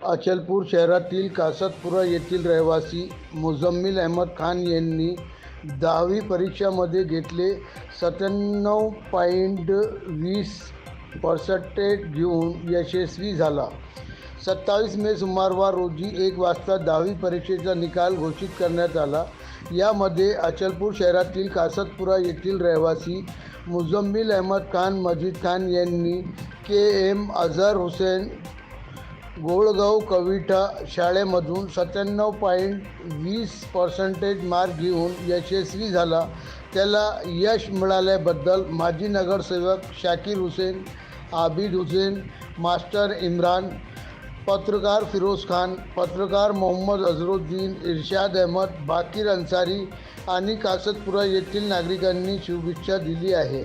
अचलपूर शहरातील कासतपुरा येथील रहिवासी मुझम्मिल अहमद खान यांनी दहावी परीक्षामध्ये घेतले. सत्त्याण्णव पॉईंट वीस पर्सेंटेज घेऊन यशस्वी झाला. सत्तावीस मे सोमवार रोजी एक वाजता दहावी परीक्षेचा निकाल घोषित करण्यात आला. यामध्ये अचलपूर शहरातील कासतपुरा येथील रहिवासी मुझम्मिल अहमद खान मजीद खान यांनी के एम अझहर हुसेन गोळगाव कविठा शाळेमधून सत्त्याण्णव पॉईंट वीस पर्सेंटेज मार्क घेऊन यशस्वी झाला. त्याला यश मिळाल्याबद्दल माजी नगरसेवक शाकीर हुसेन आबिद हुसेन मास्टर इम्रान पत्रकार फिरोज खान पत्रकार मोहम्मद अझरुद्दीन इर्शाद अहमद बाकीर अन्सारी आणि कासतपुरा येथील नागरिकांनी शुभेच्छा दिली आहे.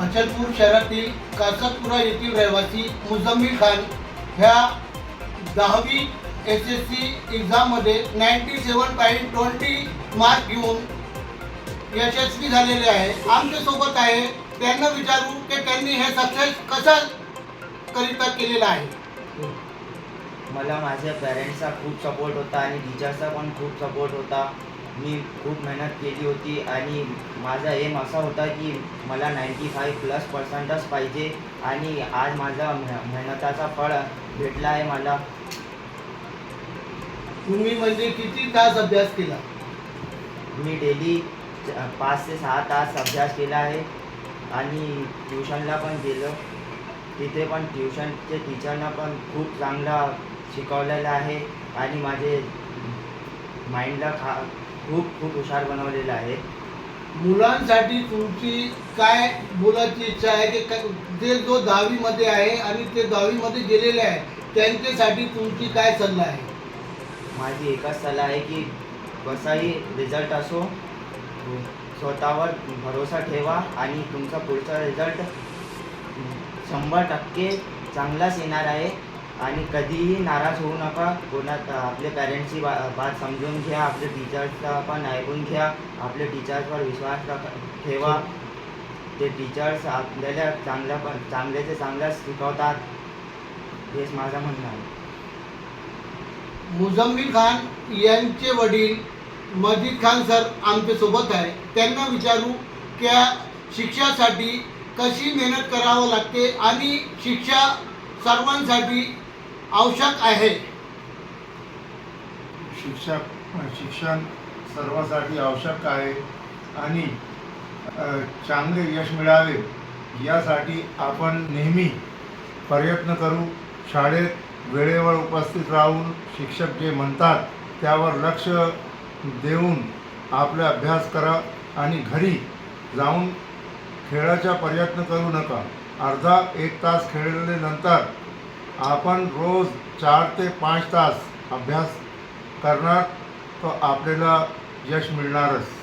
अचलपूर शहरातील कासतपुरा येथील रहिवासी मुझम्मिल खान ह्या दहावी एस एस सी एक्झाममध्ये ninety seven point twenty mark घेऊन यशस्वी झालेले आहे. आमच्यासोबत आहे. त्यांना विचारू की त्यांनी हे सक्सेस कशा करिता केलेलं आहे? मला माझ्या पॅरेंट्सचा खूप सपोर्ट होता आणि टीचरचा पण खूप सपोर्ट होता. मी खूप मेहनत केली होती आणि माझा एम असा होता की मला नाईंटी फाईव्ह प्लस पर्सेंटच पाहिजे आणि आज माझा मेहनताचा फळ भेटला आहे मला. तुम्ही म्हणजे किती तास अभ्यास केला? मी डेली पाच ते सहा तास अभ्यास केला आहे आणि ट्युशनला पण गेलो. तिथे पण ट्युशनचे टीचरना पण खूप चांगला शिकवलेलं आहे आणि माझे माइंडला खा खूप खूप हुशार बनवलेलं आहे. मुलांसाठी तुमची काय बोलायची इच्छा आहे की काय- जे जो दहावीमध्ये आहे आणि ते दहावीमध्ये गेलेले आहे त्यांच्यासाठी तुमची काय सल्ला आहे? माझी एकच सल्ला आहे की कसाही रिझल्ट असो स्वतःवर भरोसा ठेवा आणि तुमचा पुढचा रिझल्ट शंभर टक्के चांगलाच येणार आहे. आणि कधीही नाराज होऊ नका. कोणा आपले पॅरेंट्सची बा बात समजून घ्या आपले टीचर्सचा पण ऐकून घ्या. आपले टीचर्सवर विश्वास ठेवा. ते टीचर्स आपल्याला चांगल्या पण चांगल्याचे चांगल्याच शिकवतात. हेच माझं म्हणणं आहे. मुझम्मिल खान यांचे वडील मजिद खान सर आमच्यासोबत आहे. त्यांना विचारू त्या शिक्षासाठी कशी मेहनत करावं लागते आणि शिक्षा सर्वांसाठी आवश्यक आहे. शिक्षक शिक्षण सर्वांसाठी आवश्यक आहे. आणि चांगले यश मिळावे यासाठी आपण नेहमी प्रयत्न करू. शाळेत वेळेवर उपस्थित राहून शिक्षक जे म्हणतात त्यावर लक्ष देऊन आपला अभ्यास करा आणि घरी जाऊन खेळाचा प्रयत्न करू नका. अर्धा एक तास खेळल्यानंतर आपण रोज चार ते पाच तास अभ्यास करणार तर आपल्याला यश मिळणारच.